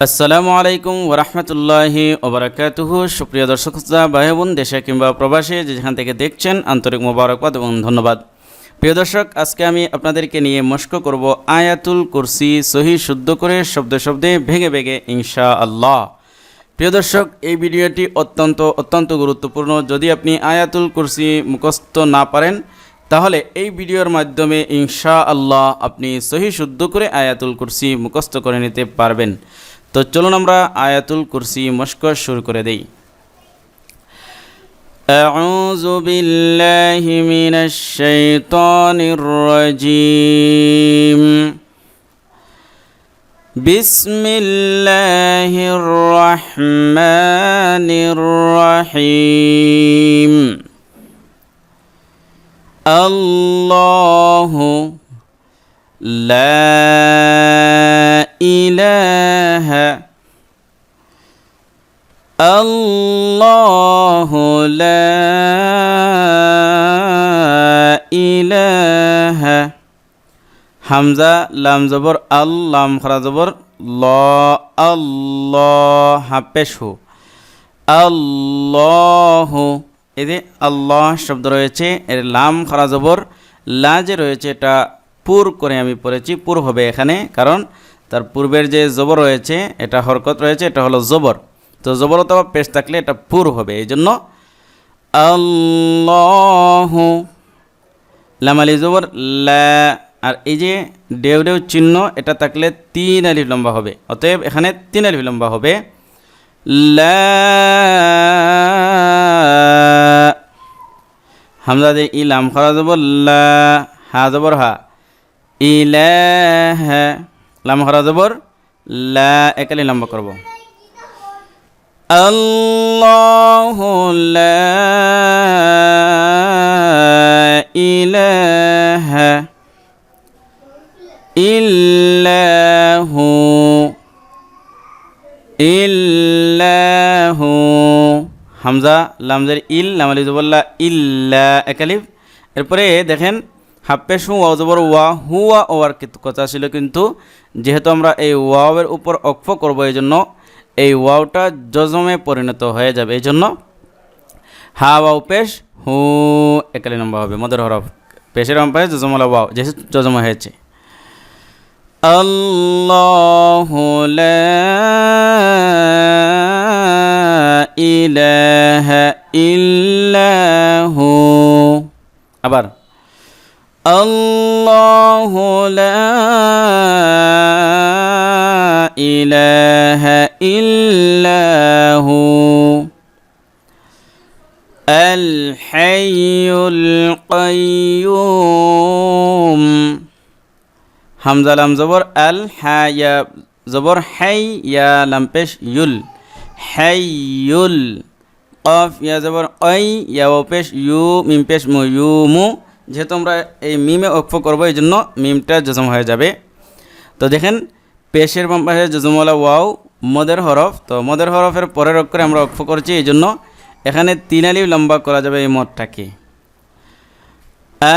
আসসালামু আলাইকুম ওরহমতুল্লাহি ওবরাকাতুহ। সুপ্রিয় দর্শক ভাই বোন দেশে কিংবা প্রবাসে যেখান থেকে দেখছেন, আন্তরিক মোবারকবাদ এবং ধন্যবাদ। প্রিয় দর্শক, আজকে আমি আপনাদেরকে নিয়ে মস্ক করব আয়াতুল কুরসি, সহি শুদ্ধ করে, শব্দ শব্দে, ভেঙে ভেঙে ইনশা আল্লাহ প্রিয় দর্শক, এই ভিডিওটি অত্যন্ত অত্যন্ত গুরুত্বপূর্ণ। যদি আপনি আয়াতুল কুরসি মুখস্থ না পারেন, তাহলে এই ভিডিওর মাধ্যমে ইনশা আল্লাহ আপনি সহি শুদ্ধ করে আয়াতুল কুরসি মুখস্থ করে নিতে পারবেন। তো চলুন আমরা আয়াতুল কুরসি মস্ক শুরু করে দেই أعوذ بالله من الشيطان الرجيم بسم الله الرحمن الرحيم الله لا إله الله لا إله হামজা লাম জবর আল লাম খরা জবর ল আল্লাহ হাপেশু আল্লাহ এই যে আল্লাহ শব্দ রয়েছে এর লাম খরা জবর লা যে রয়েছে এটা পুর করে আমি পড়েছি পুর হবে এখানে কারণ তার পূর্বের যে জবর রয়েছে, এটা হরকত রয়েছে, এটা হলো জবর। তো জবর অথবা পেশ থাকলে এটা পুর হবে, এই জন্য আল্লাহ লামালি জবর লা, আর এই যে ডেউ ডেউ চিহ্ন, এটা থাকলে তিন আলিফ লম্বা হবে। অতএব এখানে তিন আলিফ লম্বা হবে। লা হামজা দিয়ে ইলাম, খরা জবর লা, হা জবর হা। ইলাহ লাম খরা জবর, লা একালি লম্বা করব। আল্লাহ ইলাহা ইল্লাহু ইল্লাহু। হামজা, লামজের ইল লামালি জবল্লা ইল্লা, একালিফ। এরপরে দেখেন হাপ্পে সু ওয়া জবর ওয়া হুয়া ওয়ার কথা ছিল কিন্তু যেহেতু আমরা এই ওয়াওয়ের উপর অক্ফ করব এই জন্য এই ওয়াওটা জজমে পরিণত হয়ে যাবে এই জন্য হা ওয়াও পেশ হু একালি নম্বর হবে মদের হরফ পেশের অম্পায় জজমলা ওয়াও যেহেতু জজম হয়েছে الله لا إله إلا هو আবার الله لا إله إلا هو الحي القيوم. حمزة لم زبر الحي زبر حي يا لم بش يل. حي يل قاف يا زبر أي يا وبش يو من بش مو. يومو যেহেতু আমরা এই মিমে অক্ষ করব, এই জন্য মিমটা জজম হয়ে যাবে। তো দেখেন, পেশের পাশে জজমওয়ালা ওয়াও, মদের হরফ। তো মদের হরফের পরের অক্ষরে আমরা অক্ষ করছি, এই জন্য এখানে তিন আলি লম্বা করা যাবে এই মদটাকে।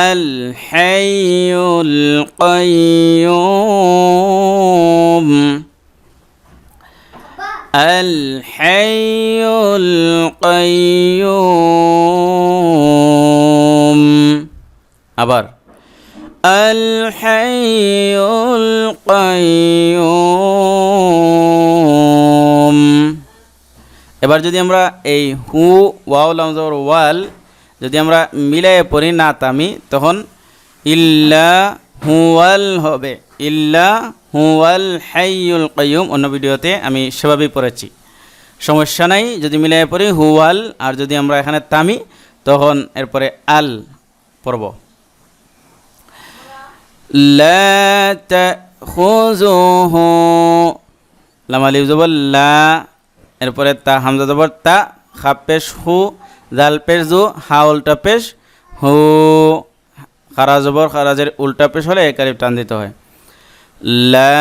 আল হাইউল কাইয়ুম। আল হাইউল কাইয়ুম। আবার আল কাইয়ুম এবার যদি আমরা এই হু, ওয়াও লামজর ওয়াল যদি আমরা মিলাই পড়ি না তামি, তখন ইল্লা হুয়াল হবে। ইল্লা হুয়াল হাইউল কাইয়ুম অন্য ভিডিওতে আমি সেভাবেই পড়েছি। সমস্যা নাই, যদি মিলাই পড়ি হুয়াল, আর যদি আমরা এখানে তামি, তখন এরপরে আল পড়ব। লা তাখুযুহু লাম আলিফ জবর লা এরপরে তা হামজা জবর তা খাপেশ হু, জাল পেশ জু, হা উল্টা পেশ হু। খারা জবর খারাজের উল্টা পেশ হলে একারিফ টান দিতে হয়। লা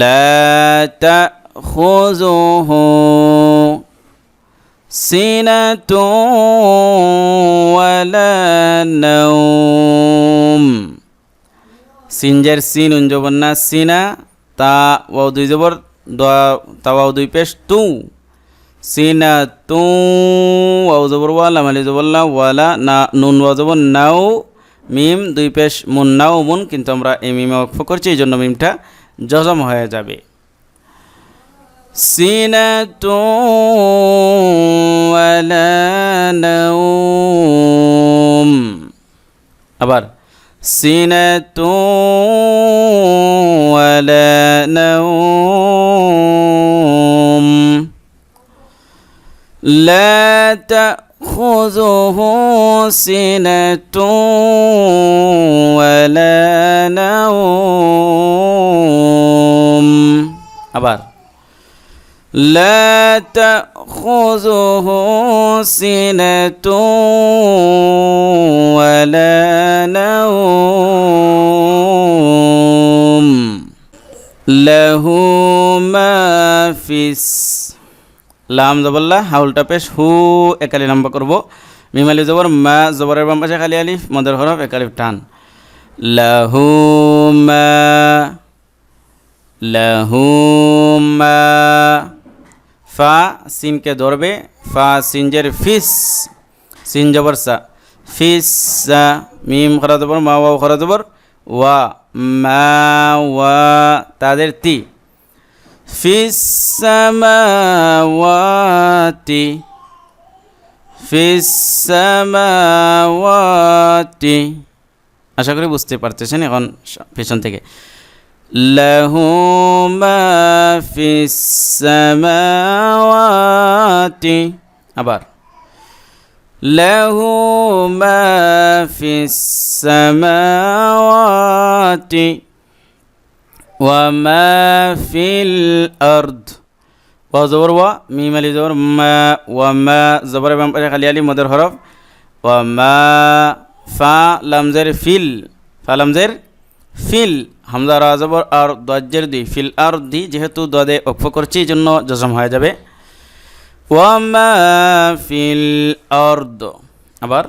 লা সিনাতু ওয়ালা নাওম। সিনজের সিন উঞ্জবর না, সিনা, তা, ওয়াও দুই জবর তা, ওয়াও দুই পেশ, তু। সিনা তু ওয়াও জবর, ওয়ালা, মালি জবল্লা ওয়ালা, না, নুন, ওয়াও জবর, নাও, মিম, দুই পেশ, মুন, নাও, মুন, কিন্তু আমরা এই মিমে অক্ষ করছি, এই জন্য মিমটা জজম হয়ে যাবে। سنة ولا نوم আবার سنة ولا نوم لا تأخذه سنة ولا نوم আবার لا تأخذه سنة ولا نوم له ما في الس- লাম জবল্লা হাউলটা পেশ হু একালি লম্বা করব মিমালি জবর মা জবরের বাম পাশে খালি আলিফ মদের হরফ একালিফ টান লাহু মা লাহু মা ফা সিনকে ধরবে, ফা সিনজের ফিস, সিন জবর সা, ফিস সা, মিম খরা জবর, মা ওয়া খরা জবর, ওয়া, মা ওয়া, তাদের তি। ফিস সামাওয়াতি ফিস সামাওয়াতি আশা করি বুঝতে পারতেছেন এখন পেছন থেকে। له ما في السماوات আবার له ما في السماوات وما في الأرض وزبر و ميم علي زبر ما وما زبر بام خلي علي مدر حرف وما فا لمزر فيل ফা লামজের ফিল হামদা রাজবর আর দজ্জের দি, ফিল আর দি, যেহেতু দদে অক্ষ করছি এই জন্য জসম হয়ে যাবে। ওয়ামা ফিল অর্দ আবার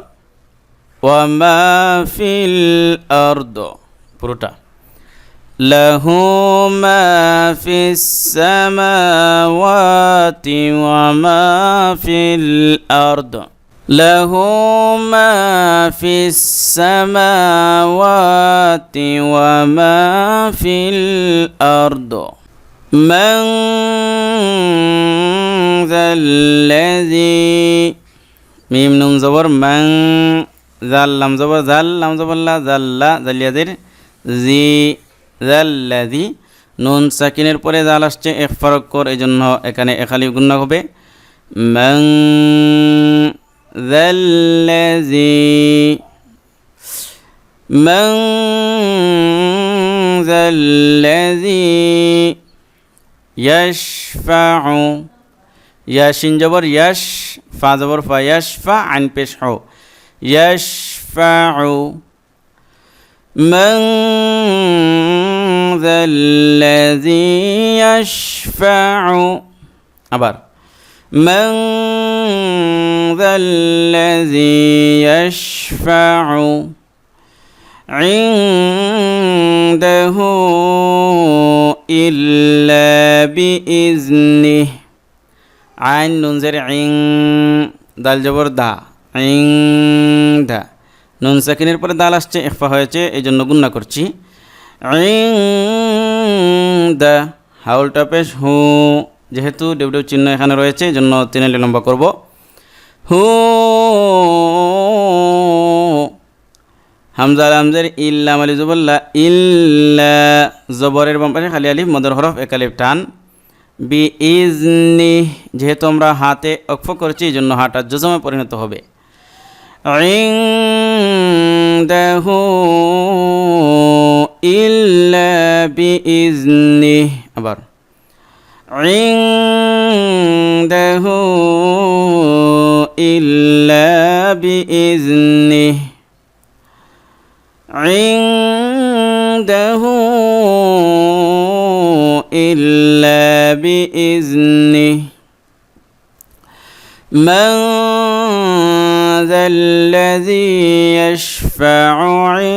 ওয়ামা ফিল অর্দ পুরোটা। লহু মা ফিস সামাওয়াতি, ওয়া ফিল আরদ। له ما في السماوات وما في الأرض من ذا الذي মিম নুন জবর মাং জাল লাম জবর জাল লাম জবর লা জাল্লা জালিয়াদের জি জাল্লাদি নুন সাকিনের পরে জাল আসছে এক ফারক কর এই জন্য এখানে একালি গুণ হবে মাং ذا الذي من ذا الذي يشفع. ياشين جبر يش فا جبر فا يشفع عن بشحو يشفع من ذا الذي يشفع. أبر من ذا الذي يشفع عنده إلا بإذنه আইন নুনজের ইং দাল জবর দা ইং দা নুন সাকিনের পরে দাল আসছে এফা হয়েছে এই জন্য গুন্না করছি ইং দা হাউলটা পেশ হু যেহেতু ডেবিটিভ চিহ্ন এখানে রয়েছে জন্য তিনে লম্বা করব। হু, হামজা হামজার ইল্লা মালি জুবল্লা ইল্লা জবরের বাম্পাশে খালি আলিফ, মদর হরফ একালিফ টান। বি ইজনি যেহেতু আমরা হাতে অক্ষ করছি এই জন্য হাটা জজমে পরিণত হবে। দেহ ইল্লা বি ইজনি আবার عنده إلا بإذنه. عنده إلا بإذنه. من ذا الذي يشفع عنده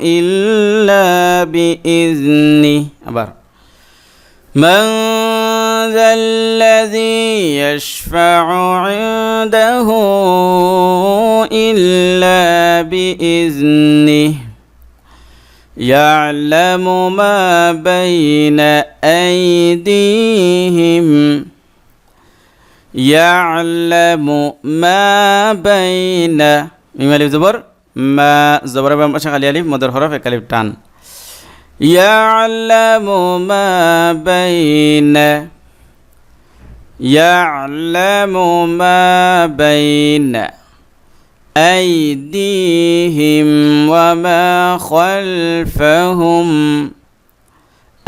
إلا بإذنه. من ذا الذي يشفع عنده إلا بإذنه يعلم ما بين أيديهم يعلم ما بين مما الزبر ما زبر بمشغل الألف مدر حرف الكلمة تان يعلم ما بين يعلم ما بين أيديهم وما خلفهم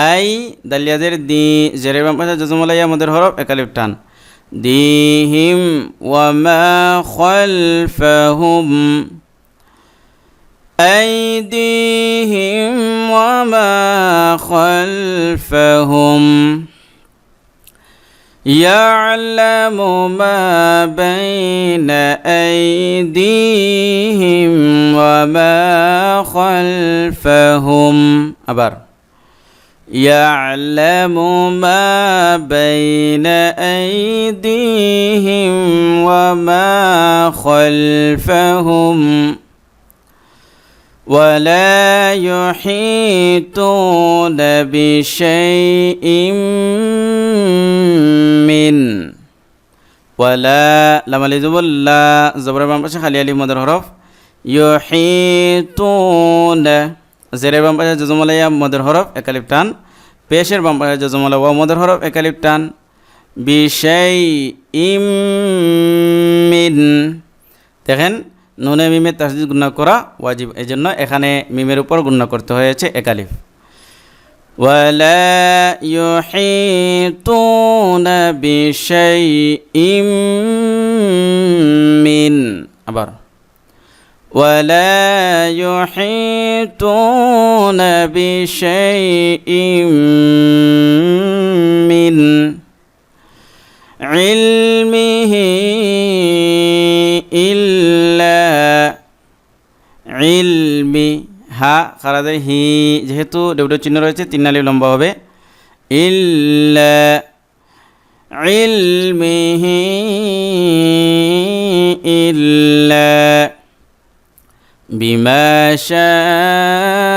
أي دليل دي جريبا ماذا جزم الله يا مدر هرب أكاليب تان ديهم وما خلفهم أيديهم وما خلفهم. يعلم ما بين أيديهم وما خلفهم. أبر يعلم ما بين أيديهم وما خلفهم. ولا يحيطون بشيء من ولا لما لزبر لا زبر بام পাশে খালি আলিফ মদের হরফ يحيطون জেরের বাম পাশে জজমলাইয়া মদের হরফ একালিফ টান পেশের বাম পাশে জজমলা ওয়া মদের হরফ একালিফ টান বিশাই ইমিন দেখেন নুনে মিমের তাসদিদ গুণা করা ওয়াজিব এই জন্য এখানে মিমের উপর গুণা করতে হয়েছে একালিফ ولا يحيطون بشيء من আবার ولا يحيطون بشيء من علمه ইলমি হা খারাজের হি যেহেতু ডেউটো চিহ্ন রয়েছে তিন নালি লম্বা হবে ইল্লা ইলমিহি ইল্লা বিমা শাআ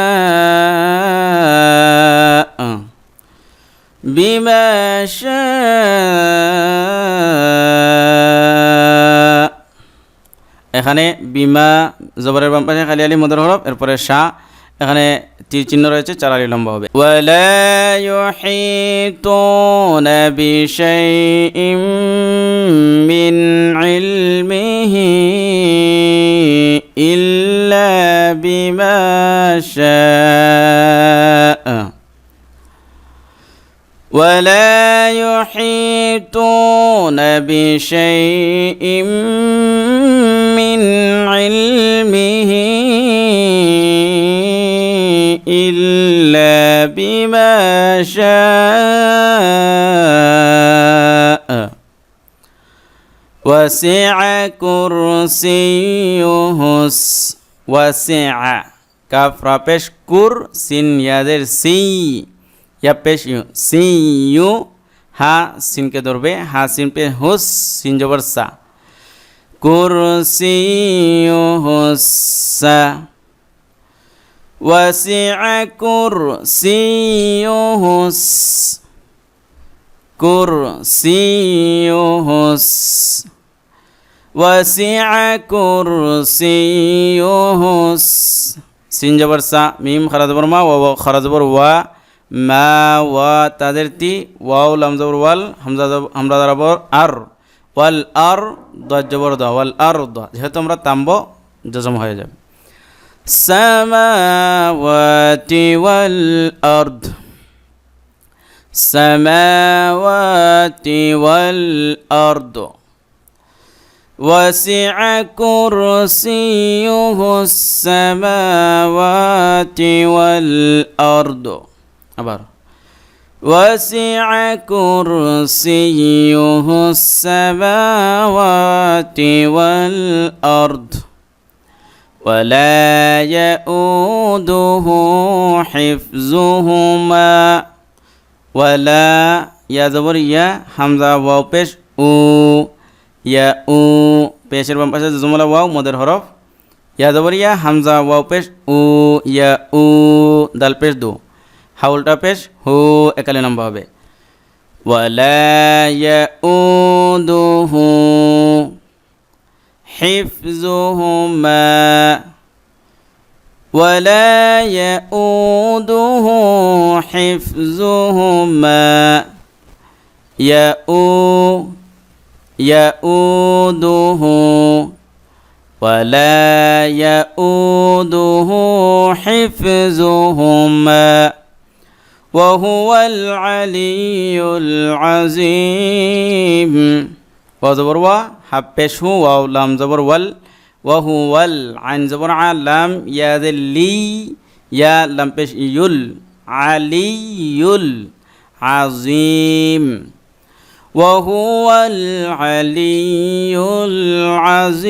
বিমা এখানে বিমা জবরের বাম পাশে খালি আলি মদর হরফ, এরপরে শাহ এখানে তীর চিহ্ন রয়েছে, চার আলি লম্বা হবে। ইল্লা বিমা শাআ। ولا يحيطون بشيء من علمه إلا بما شاء وسع كرسيه وسع كفر بشكر سن يدر سي या पेश यू, सी यू, हा सिन के दौर पे, हा सिन पे हो सिन जबर सा। कुर्सी हुस्सा वसिअ कुर्सी हुस कुर्सी हुस वसिअ कुर्सी हुस सा मीम खरदबर मा, व खरजबर वा। মা ওয়া তাদের তি ওয়াও লাম জবর ওয়াল হামজা জব- হামজা জবর আর ওয়াল আর দ জবর দ ওয়াল আর দ যেহেতু আমরা তাম্ব জজম হয়ে যাবে السماوات والأرض السماوات والأرض وسع كرسيه السماوات والأرض أبار وسع كرسيه السماوات والأرض ولا يؤوده حفظهما ولا يا زبر يا حمزة واو পেশ উ ইয়া উ পেশের বাম পাশে জুমলা ওয়াও মদের হরফ ইয়া জবর ইয়া হামজা ওয়াও পেশ উ ইয়া উ দাল পেশ দু হাউলটা পেশ হু একালে নম্বর হবে ولا يؤوده حفظهما ولا يؤوده حفظهما يؤ يؤوده ولا يؤوده حفظهما وهو العلي العظيم. وزبر و حبش هو واو لام زبر وال وهو العين زبر ع لام يا ذلي يا لام بش يل علي العظيم وهو العلي العظيم.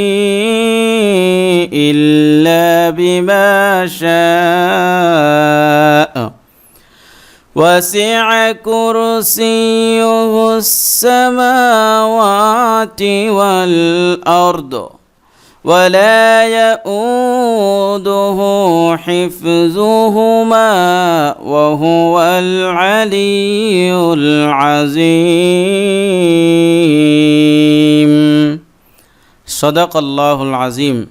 إلا بما شاء. وسع كرسيه السماوات والأرض ولا يؤوده حفظهما وهو العلي العظيم. صدق الله العظيم.